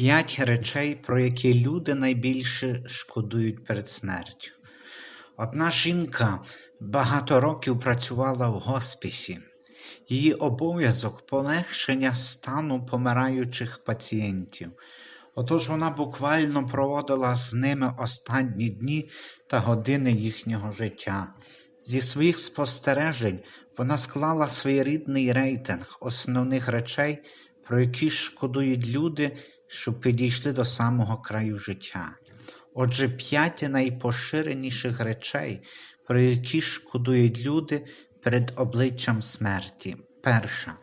П'ять речей, про які люди найбільше шкодують перед смертю. Одна жінка багато років працювала в госпісі. Її обов'язок полегшення стану помираючих пацієнтів. Отож вона буквально проводила з ними останні дні та години їхнього життя. Зі своїх спостережень вона склала своєрідний рейтинг основних речей, про які шкодують люди, що підійшли до самого краю життя. Отже, п'ять найпоширеніших речей, про які шкодують люди перед обличчям смерті. Перша.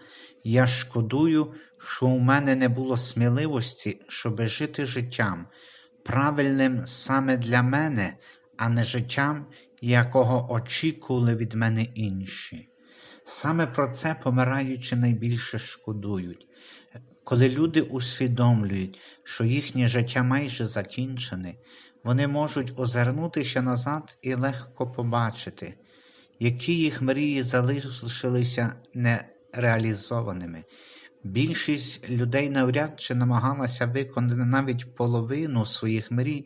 Я шкодую, що у мене не було сміливості, щоби жити життям, правильним саме для мене, а не життям, якого очікували від мене інші. Саме про це помираючи найбільше шкодують. Коли люди усвідомлюють, що їхнє життя майже закінчене, вони можуть озирнутися назад і легко побачити, які їх мрії залишилися нереалізованими. Більшість людей навряд чи намагалася виконати навіть половину своїх мрій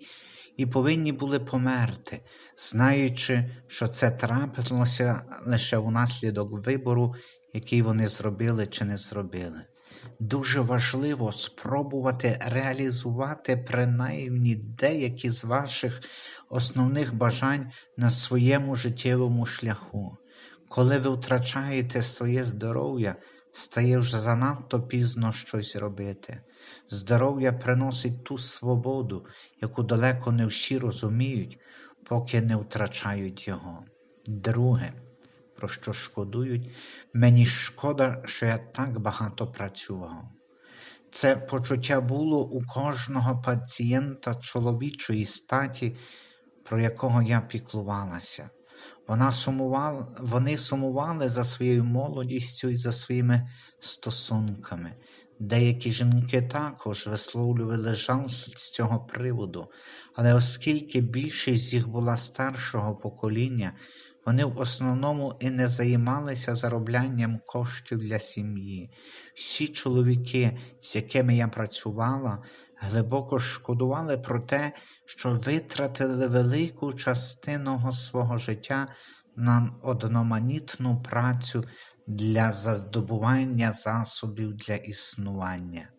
і повинні були померти, знаючи, що це трапилося лише унаслідок вибору, який вони зробили чи не зробили. Дуже важливо спробувати реалізувати принаймні деякі з ваших основних бажань на своєму життєвому шляху. Коли ви втрачаєте своє здоров'я, стає вже занадто пізно щось робити. Здоров'я приносить ту свободу, яку далеко не всі розуміють, поки не втрачають його. Друге, про що шкодують, мені шкода, що я так багато працював. Це почуття було у кожного пацієнта чоловічої статі, про якого я піклувалася. Вона сумувала, Вони сумували за своєю молодістю і за своїми стосунками. Деякі жінки також висловлювали жаль з цього приводу, але оскільки більшість з їх була старшого покоління, вони в основному і не займалися зароблянням коштів для сім'ї. Всі чоловіки, з якими я працювала, глибоко шкодували про те, що витратили велику частину свого життя на одноманітну працю для здобування засобів для існування.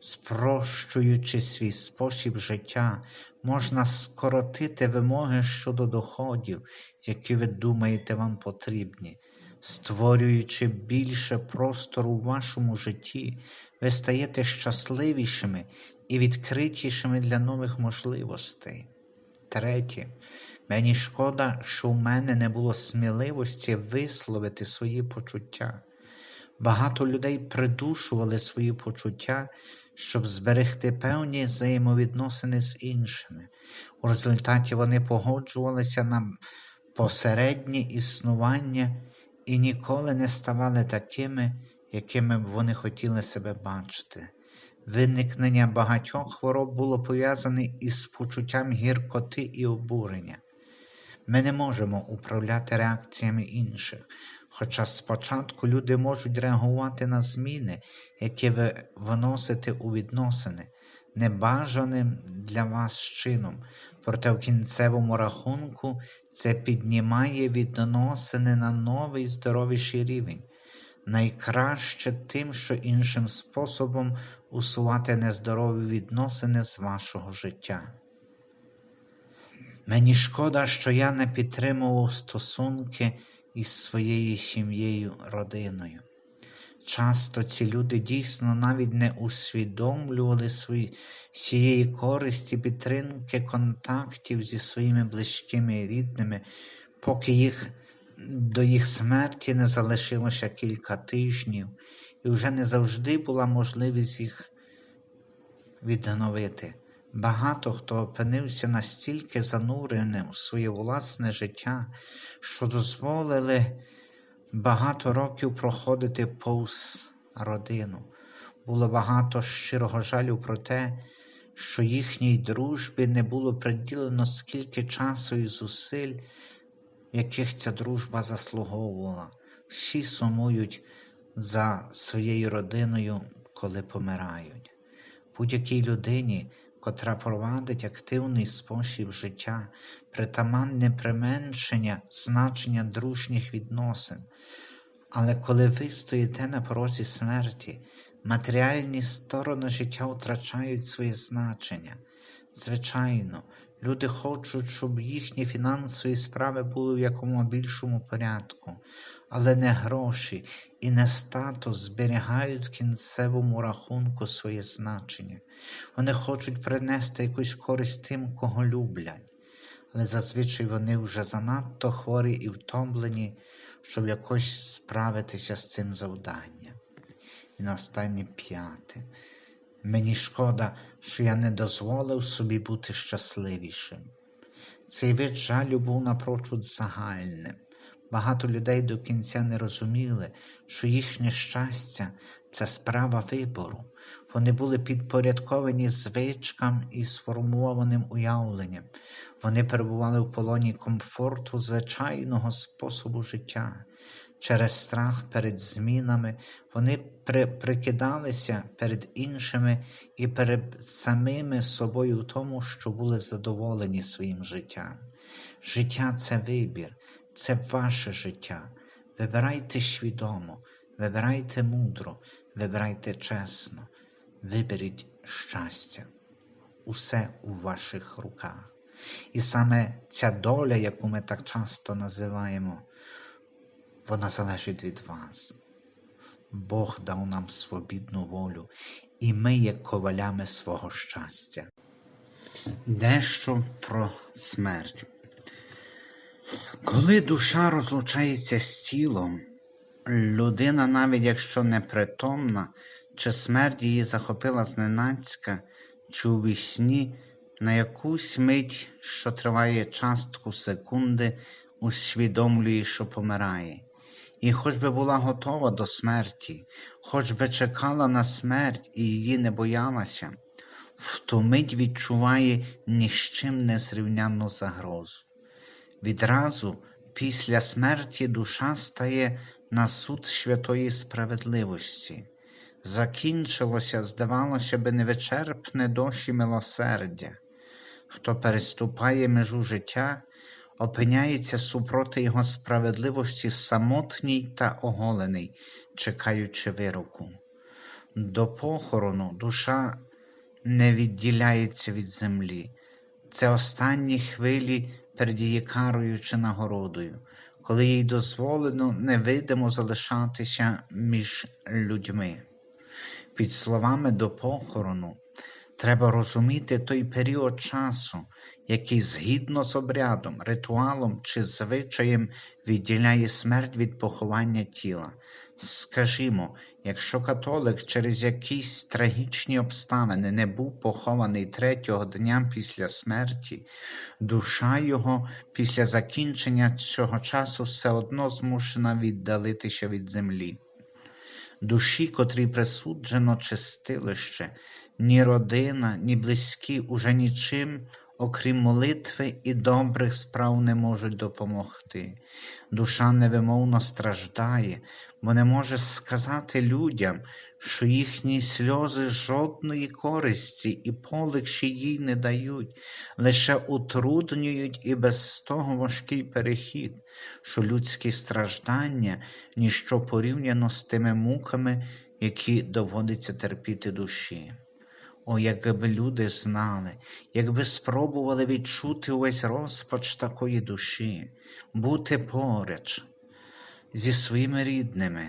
Спрощуючи свій спосіб життя, можна скоротити вимоги щодо доходів, які ви думаєте вам потрібні. Створюючи більше простору у вашому житті, ви стаєте щасливішими і відкритішими для нових можливостей. Третє, мені шкода, що у мене не було сміливості висловити свої почуття. Багато людей придушували свої почуття, щоб зберегти певні взаємовідносини з іншими. У результаті вони погоджувалися на посереднє існування і ніколи не ставали такими, якими б вони хотіли себе бачити. Виникнення багатьох хвороб було пов'язане із почуттям гіркоти і обурення. Ми не можемо управляти реакціями інших, хоча спочатку люди можуть реагувати на зміни, які ви вносите у відносини, небажаним для вас чином, проте в кінцевому рахунку це піднімає відносини на новий здоровіший рівень. Найкраще тим, що іншим способом усувати нездорові відносини з вашого життя. Мені шкода, що я не підтримував стосунки із своєю сім'єю, родиною. Часто ці люди дійсно навіть не усвідомлювали свої, цієї користі підтримки контактів зі своїми близькими і рідними, поки їх до їх смерті не залишилося кілька тижнів, і вже не завжди була можливість їх відновити. Багато хто опинився настільки зануреним у своє власне життя, що дозволили багато років проходити повз родину. Було багато щирого жалю про те, що їхній дружбі не було приділено скільки часу і зусиль, яких ця дружба заслуговувала. Всі сумують за своєю родиною, коли помирають. Будь-якій людині, котра провадить активний спосіб життя, притаманне применшення значення дружніх відносин. Але коли ви стоїте на порозі смерті, матеріальні сторони життя втрачають своє значення. Звичайно, люди хочуть, щоб їхні фінансові справи були в якомога більшому порядку, але не гроші і не статус зберігають в кінцевому рахунку своє значення. Вони хочуть принести якусь користь тим, кого люблять, але зазвичай вони вже занадто хворі і втомлені, щоб якось справитися з цим завданням. І на останнє п'яте. Мені шкода, що я не дозволив собі бути щасливішим. Цей вид жалю був напрочуд загальним. Багато людей до кінця не розуміли, що їхнє щастя це справа вибору. Вони були підпорядковані звичкам і сформованим уявленням. Вони перебували в полоні комфорту звичайного способу життя. Через страх перед змінами вони при, прикидалися перед іншими і перед самими собою в тому, що були задоволені своїм життям. Життя це вибір, це ваше життя. Вибирайте свідомо, вибирайте мудро, вибирайте чесно, виберіть щастя. Усе у ваших руках. І саме ця доля, яку ми так часто називаємо, вона залежить від вас. Бог дав нам свобідну волю, і ми є ковалями свого щастя. Дещо про смерть. Коли душа розлучається з тілом, людина, навіть якщо непритомна, чи смерть її захопила зненацька, чи у вісні, на якусь мить, що триває частку секунди, усвідомлює, що помирає. І хоч би була готова до смерті, хоч би чекала на смерть і її не боялася, в ту мить відчуває ні з чим не зрівнянну загрозу. Відразу після смерті душа стає на суд святої справедливості. Закінчилося, здавалося би, невичерпне дощі милосердя. Хто переступає межу життя, опиняється супроти його справедливості самотній та оголений, чекаючи вироку. До похорону душа не відділяється від землі. Це останні хвилі перед її карою чи нагородою, коли їй дозволено невидимо залишатися між людьми. Під словами до похорону треба розуміти той період часу, який згідно з обрядом, ритуалом чи звичаєм відділяє смерть від поховання тіла. Скажімо, якщо католик через якісь трагічні обставини не був похований третього дня після смерті, душа його після закінчення цього часу все одно змушена віддалитися від землі. Душі, котрій присуджено чистилище, ні родина, ні близькі уже нічим окрім молитви і добрих справ не можуть допомогти. Душа невимовно страждає, бо не може сказати людям, що їхні сльози жодної користі і полегші їй не дають, лише утруднюють і без того важкий перехід, що людські страждання ніщо порівняно з тими муками, які доводиться терпіти душі. О, якби люди знали, якби спробували відчути увесь розпач такої душі, бути поруч зі своїми рідними,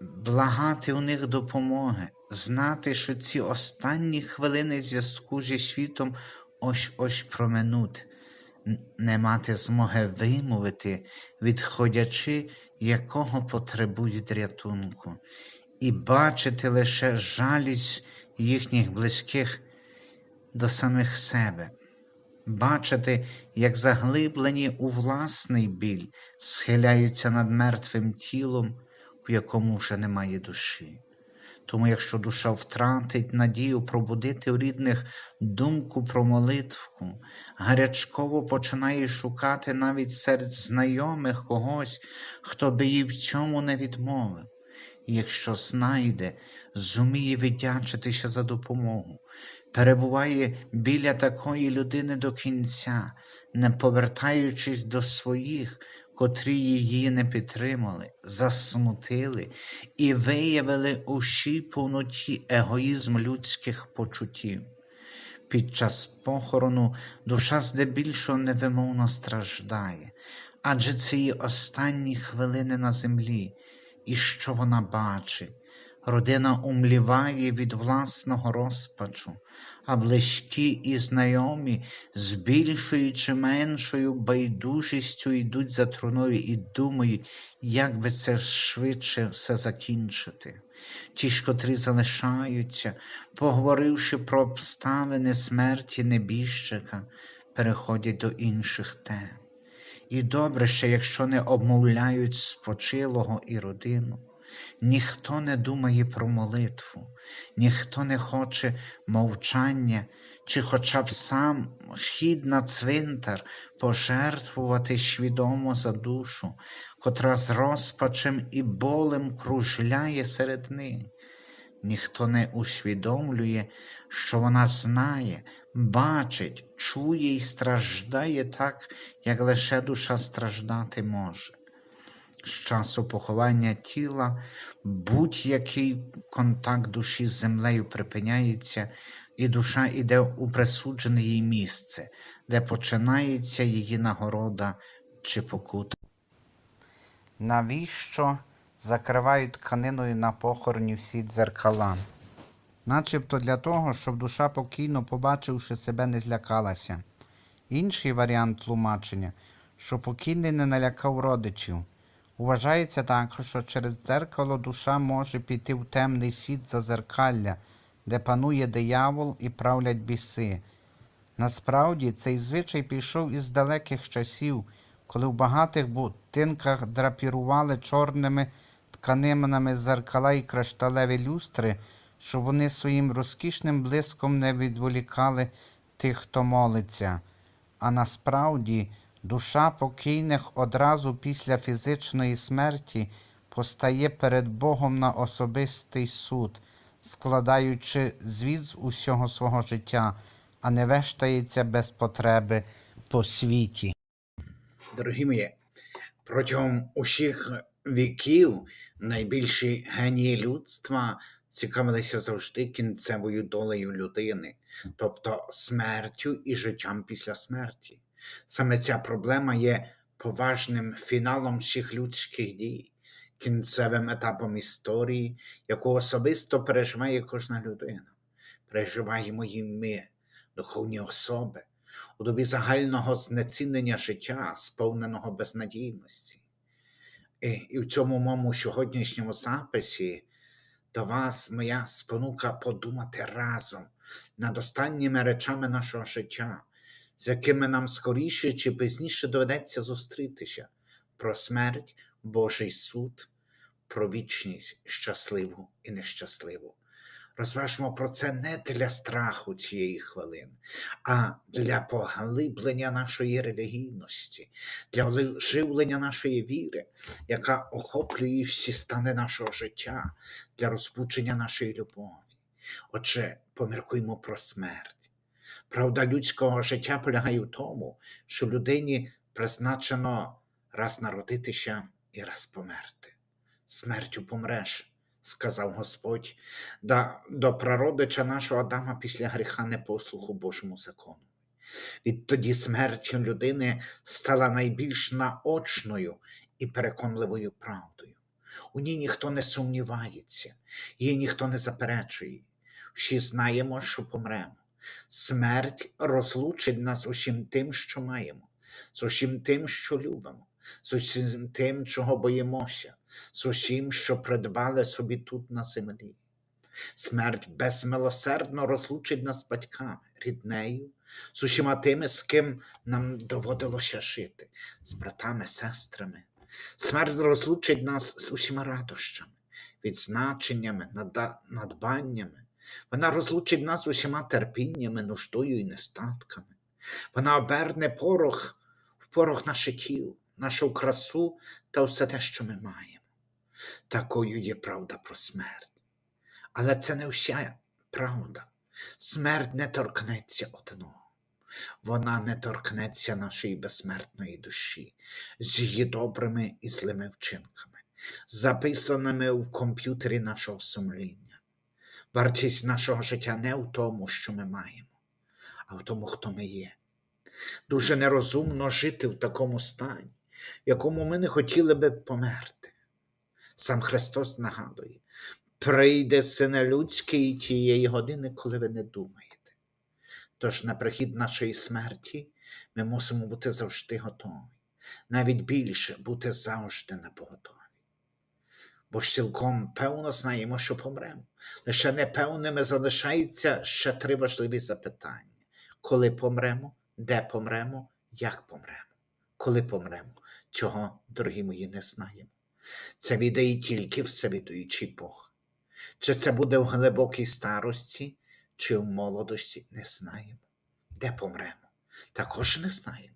благати у них допомоги, знати, що ці останні хвилини зв'язку зі світом ось ось проминуть, не мати змоги вимовити, відходячи, якого потребують рятунку, і бачити лише жалість їхніх близьких до самих себе, бачити, як заглиблені у власний біль схиляються над мертвим тілом, в якому вже немає душі. Тому, якщо душа втратить надію пробудити у рідних думку про молитву, гарячково починає шукати навіть серед знайомих когось, хто би їй в цьому не відмовив. Якщо знайде, зуміє віддячитися за допомогу, перебуває біля такої людини до кінця, не повертаючись до своїх, котрі її не підтримали, засмутили і виявили у повноті егоїзм людських почуттів. Під час похорону душа здебільшого невимовно страждає, адже це її останні хвилини на землі, і що вона бачить. Родина умліває від власного розпачу, а близькі і знайомі з більшою чи меншою байдужістю йдуть за труною і думають, як би це швидше все закінчити. Ті ж, котрі залишаються, поговоривши про обставини смерті небіжчика, переходять до інших тем. І добре ще, якщо не обмовляють спочилого і родину. Ніхто не думає про молитву, ніхто не хоче мовчання, чи хоча б сам хід на цвинтар пожертвувати свідомо за душу, котра з розпачем і болем кружляє серед них. Ніхто не усвідомлює, що вона знає, бачить, чує і страждає так, як лише душа страждати може. З часу поховання тіла будь-який контакт душі з землею припиняється, і душа йде у присуджене їй місце, де починається її нагорода чи покута. Навіщо закривають тканиною на похороні всі дзеркала? Начебто для того, щоб душа покійно, побачивши себе, не злякалася. Інший варіант тлумачення, що покійний не налякав родичів. Вважається також, що через дзеркало душа може піти в темний світ зазеркалля, де панує диявол і правлять біси. Насправді цей звичай пішов із далеких часів, коли в багатих будинках драпірували чорними тканинами зеркала і кришталеві люстри, щоб вони своїм розкішним блиском не відволікали тих, хто молиться. А насправді душа покійних одразу після фізичної смерті постає перед Богом на особистий суд, складаючи звіт з усього свого життя, а не вештається без потреби по світі. Дорогі мої, протягом усіх віків найбільші генії людства цікавилися завжди кінцевою долею людини, тобто смертю і життям після смерті. Саме ця проблема є поважним фіналом всіх людських дій, кінцевим етапом історії, яку особисто переживає кожна людина. Переживаємо її ми, духовні особи, у добі загального знецінення життя, сповненого безнадійності. І, в цьому моєму сьогоднішньому записі до вас моя спонука подумати разом над останніми речами нашого життя, з якими нам скоріше чи пізніше доведеться зустрітися про смерть, Божий суд, про вічність щасливу і нещасливу. Розважмо про це не для страху цієї хвилини, а для поглиблення нашої релігійності, для оживлення нашої віри, яка охоплює всі стани нашого життя, для розбудження нашої любові. Отже, поміркуймо про смерть. Правда людського життя полягає в тому, що людині призначено раз народитися і раз померти. Смертю помреш сказав Господь, да, до прародича нашого Адама після гріха непослуху Божому закону. Відтоді смерть людини стала найбільш наочною і переконливою правдою. У ній ніхто не сумнівається, її ніхто не заперечує. Всі знаємо, що помремо. Смерть розлучить нас усім тим, що маємо, з усім тим, що любимо, з усім тим, чого боїмося, з усім, що придбали собі тут на землі. Смерть безмилосердно розлучить нас з батьками, ріднею, з усіма тими, з ким нам доводилося жити, з братами, сестрами. Смерть розлучить нас з усіма радощами, відзначеннями, надбаннями. Вона розлучить нас з усіма терпіннями, нуждою і нестатками. Вона оберне порох в порох наших тіл, нашу красу та все те, що ми маємо. Такою є правда про смерть. Але це не вся правда. Смерть не торкнеться одного. Вона не торкнеться нашої безсмертної душі з її добрими і злими вчинками, записаними в комп'ютері нашого сумління. Вартість нашого життя не в тому, що ми маємо, а в тому, хто ми є. Дуже нерозумно жити в такому стані, в якому ми не хотіли би померти. Сам Христос нагадує, прийде сина людський тієї години, коли ви не думаєте. Тож на прихід нашої смерті ми мусимо бути завжди готові, навіть більше бути завжди на поготові. Бо ж цілком певно знаємо, що помремо. Лише непевними залишаються ще три важливі запитання: коли помремо, де помремо, як помремо, коли помремо, чого, дорогі мої, не знаємо. Це відає тільки всевідуючий Бог. Чи це буде в глибокій старості, чи в молодості, не знаємо. Де помремо? Також не знаємо.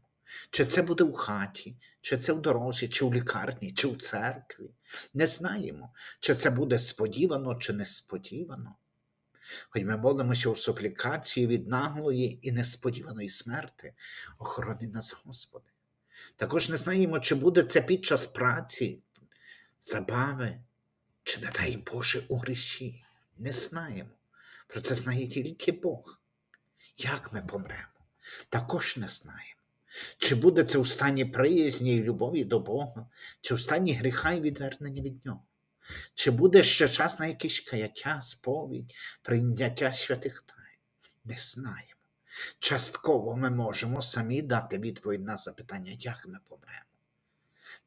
Чи це буде в хаті, чи це в дорозі, чи в лікарні, чи в церкві. Не знаємо, чи це буде сподівано, чи несподівано. Хоч ми молимося у суплікації від наглої і несподіваної смерти, охорони нас, Господи. Також не знаємо, чи буде це під час праці, забави, чи, не дай Боже, у гріші. Не знаємо. Про це знає тільки Бог. Як ми помремо? Також не знаємо. Чи буде це у стані приязні і любові до Бога, чи у стані гріха і відвернення від Нього? Чи буде ще час на якесь каяття, сповідь, прийняття святих тайн? Не знаємо. Частково ми можемо самі дати відповідь на запитання, як ми помремо.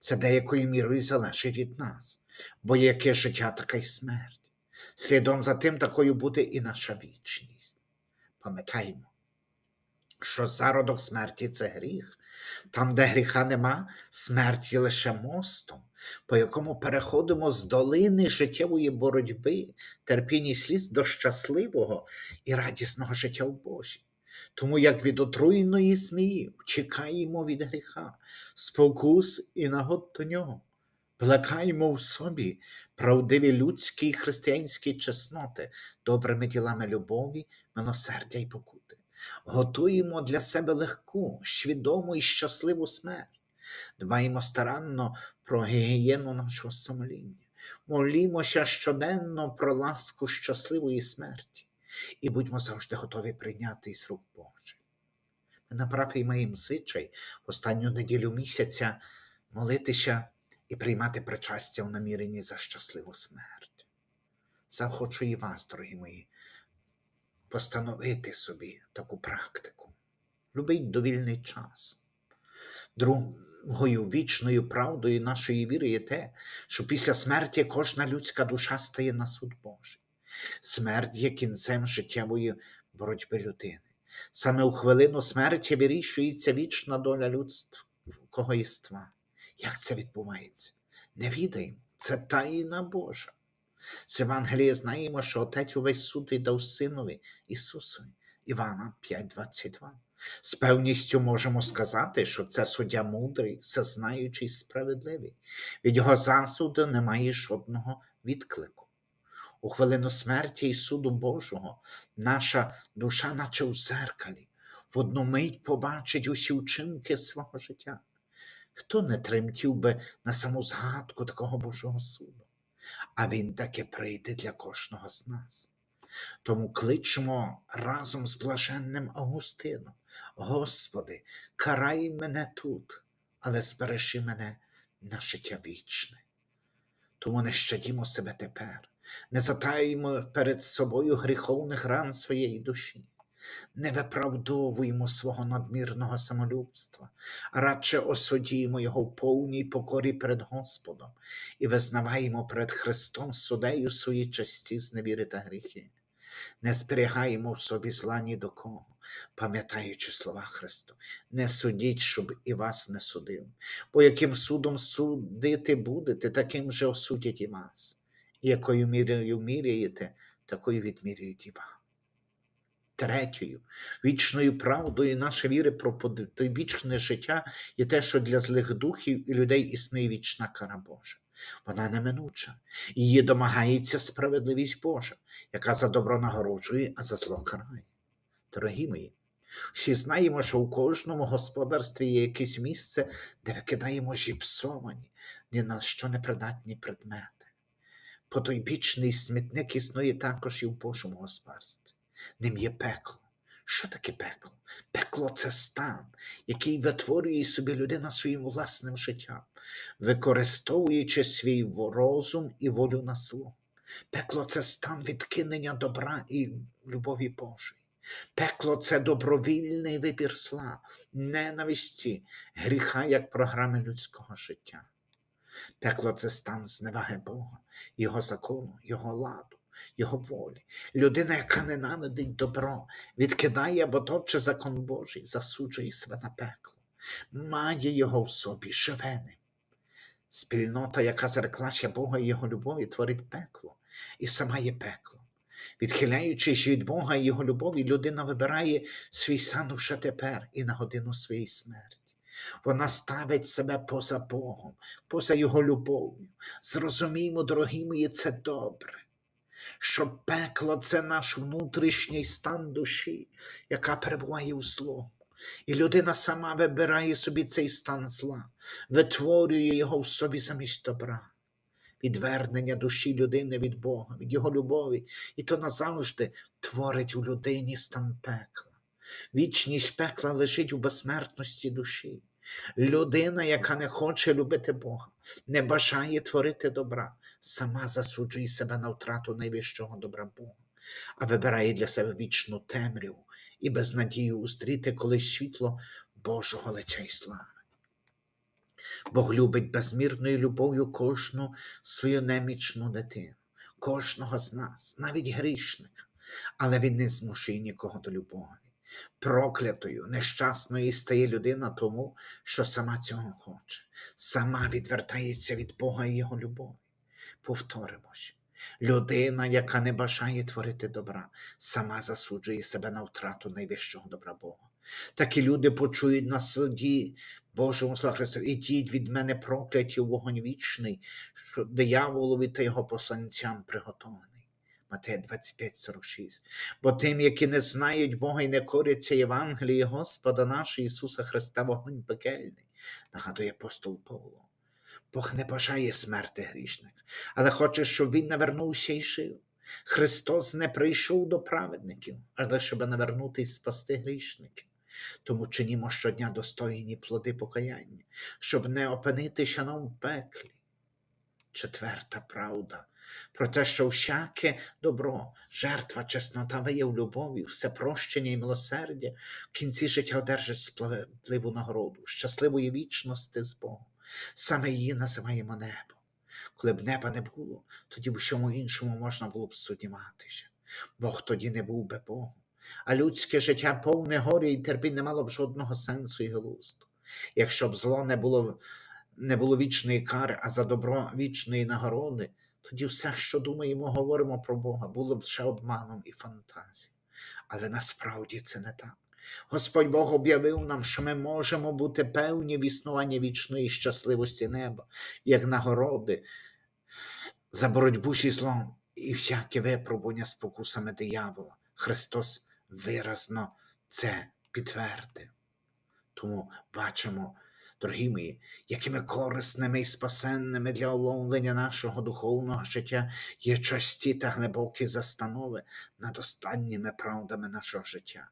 Це деякою мірою залежить від нас, бо яке життя, така й смерть. Слідом за тим такою буде і наша вічність. Пам'ятаємо, що зародок смерті це гріх. Там, де гріха нема, смерть є лише мостом, по якому переходимо з долини життєвої боротьби, терпіння і сліз до щасливого і радісного життя в Божі. Тому як від отруйної змії чекаємо від гріха, спокус і нагод до нього. Плекаємо в собі правдиві людські і християнські чесноти, добрими ділами любові, милосердя і покути. Готуємо для себе легку, свідому і щасливу смерть. Дбаємо старанно про гігієну нашого самоління. Молімося щоденно про ласку щасливої смерті і будьмо завжди готові прийняти із рук Божих. Ми на парафії маємо звичай в останню неділю місяця молитися і приймати причастя в наміренні за щасливу смерть. Захочу і вас, дорогі мої, постановити собі таку практику. Любить довільний час. Другою вічною правдою нашої віри є те, що після смерті кожна людська душа стає на суд Божий. Смерть є кінцем життєвої боротьби людини. Саме у хвилину смерті вирішується вічна доля людського єства. Як це відбувається? Не відаємо. Це таїна Божа. З Євангелія знаємо, що Отець увесь суд віддав Синові Ісусові. Івана 5:22. З певністю можемо сказати, що це суддя мудрий, всезнаючий, справедливий. Від його засуду немає жодного відклику. У хвилину смерті і суду Божого наша душа, наче у зеркалі, в одну мить побачить усі вчинки свого життя. Хто не тремтів би на саму згадку такого Божого суду? А він таки прийде для кожного з нас. Тому кличмо разом з блаженним Августином. Господи, карай мене тут, але збережи мене на життя вічне. Тому не щадімо себе тепер, не затаємо перед собою гріховних ран своєї душі, не виправдовуємо свого надмірного самолюбства, а радше осудімо його в повній покорі перед Господом і визнаваємо перед Христом судею свої часті зневіри та гріхи. Не зберігаємо в собі зла ні до кого, пам'ятаючи слова Христу, не судіть, щоб і вас не судив, бо яким судом судити будете, таким же осудять і вас. Якою мірою міряєте, такою відміряють і вам. Третьою, вічною правдою наша віри про вічне життя є те, що для злих духів і людей існує вічна кара Божа. Вона неминуча. Її домагається справедливість Божа, яка за добро нагороджує, а за зло карає. Дорогі мої, всі знаємо, що у кожному господарстві є якесь місце, де викидаємо зіпсовані, ні на що не придатні предмети. Потойбічний смітник існує також і в Божому господарстві. Ним є пекло. Що таке пекло? Пекло це стан, який витворює собі людина своїм власним життям, використовуючи свій розум і волю на зло. Пекло це стан відкинення добра і любові Божої. Пекло це добровільний вибір зла, ненависті, гріха як програми людського життя. Пекло це стан зневаги Бога, Його закону, Його ладу, Його волі. Людина, яка ненавидить добро, відкидає або топче закон Божий, засуджує себе на пекло, має його в собі, живе ним. Спільнота, яка зреклася Бога і Його любові, творить пекло, і сама є пекло. Відхиляючись від Бога і Його любові, людина вибирає свій сан уже тепер і на годину своєї смерті. Вона ставить себе поза Богом, поза Його любов'ю. Зрозуміймо, дорогі мої, це добре. Що пекло це наш внутрішній стан душі, яка перебуває у злому. І людина сама вибирає собі цей стан зла, витворює його в собі замість добра. Відвернення душі людини від Бога, від Його любові, і то назавжди творить у людині стан пекла. Вічність пекла лежить у безсмертності душі. Людина, яка не хоче любити Бога, не бажає творити добра, сама засуджує себе на втрату найвищого добра Бога, а вибирає для себе вічну темряву і безнадію уздріти колись світло Божого лиця й слави. Бог любить безмірною любов'ю кожну свою немічну дитину, кожного з нас, навіть грішника, але він не змушує нікого до любові. Проклятою, нещасною стає людина тому, що сама цього хоче, сама відвертається від Бога і Його любові. Повторимось, людина, яка не бажає творити добра, сама засуджує себе на втрату найвищого добра Бога. Такі люди почують на суді Божому слава Христу, ідіть від мене прокляті вогонь вічний, що дияволові та його посланцям приготований. Матея 25, 46. Бо тим, які не знають Бога і не коряться Євангелії Господа нашого Ісуса Христа, вогонь пекельний, нагадує апостол Павло. Бог не бажає смерти грішника, але хоче, щоб він навернувся і жив. Христос не прийшов до праведників, але щоб навернути і спасти грішників. Тому чинімо щодня достойні плоди покаяння, щоб не опинитися нам в пеклі. Четверта правда про те, що всяке добро, жертва, чеснота, вияв любові, все прощення і милосердя в кінці життя одержать справедливу нагороду, щасливої вічності з Богом. Саме її називаємо небо. Коли б неба не було, тоді в всьому іншому можна було б сумніватися. Бог тоді не був би Богом, а людське життя повне горя і терпінь не мало б жодного сенсу і глузду. Якщо б зло не було, не було вічної кари, а за добро вічної нагороди, тоді все, що думаємо, говоримо про Бога, було б лише обманом і фантазією. Але насправді це не так. Господь Бог об'явив нам, що ми можемо бути певні в існуванні вічної щасливості неба, як нагороди за боротьбу зі злом і всяке випробування спокусами диявола. Христос виразно це підтвердив. Тому бачимо, дорогі мої, якими корисними і спасенними для оновлення нашого духовного життя є часті та глибокі застанови над останніми правдами нашого життя.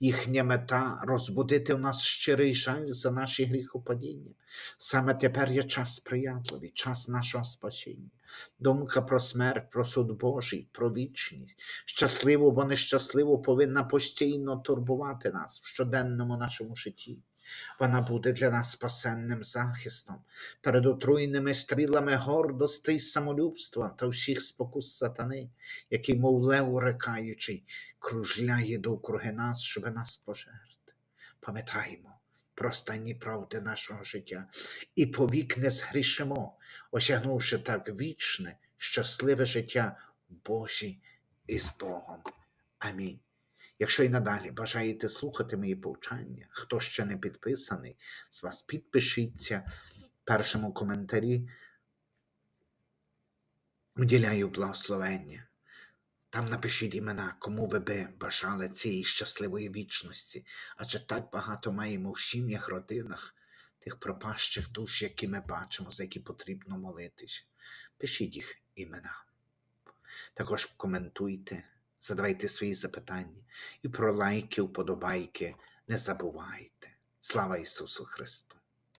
Їхня мета розбудити в нас щирий жаль за наші гріхопадіння. Саме тепер є час сприятливий, час нашого спасіння. Думка про смерть, про суд Божий, про вічність, щасливо або нещасливо повинна постійно турбувати нас в щоденному нашому житті. Вона буде для нас спасенним захистом перед отруйними стрілами гордости й самолюбства та всіх спокус сатани, який, мов лев урекаючий, кружляє довкруги нас, щоб нас пожерти. Пам'ятаємо про останні правди нашого життя і повік не згрішимо, осягнувши так вічне, щасливе життя в Божій і з Богом. Амінь. Якщо і надалі бажаєте слухати мої повчання, хто ще не підписаний, з вас підпишіться в першому коментарі. уділяю благословення. Там напишіть імена, кому ви би бажали цієї щасливої вічності, адже так багато маємо в сім'ях, родинах, тих пропащих душ, які ми бачимо, за які потрібно молитись. Пишіть їх імена. Також коментуйте, задавайте свої запитання і про лайки, вподобайки не забувайте. Слава Ісусу Христу!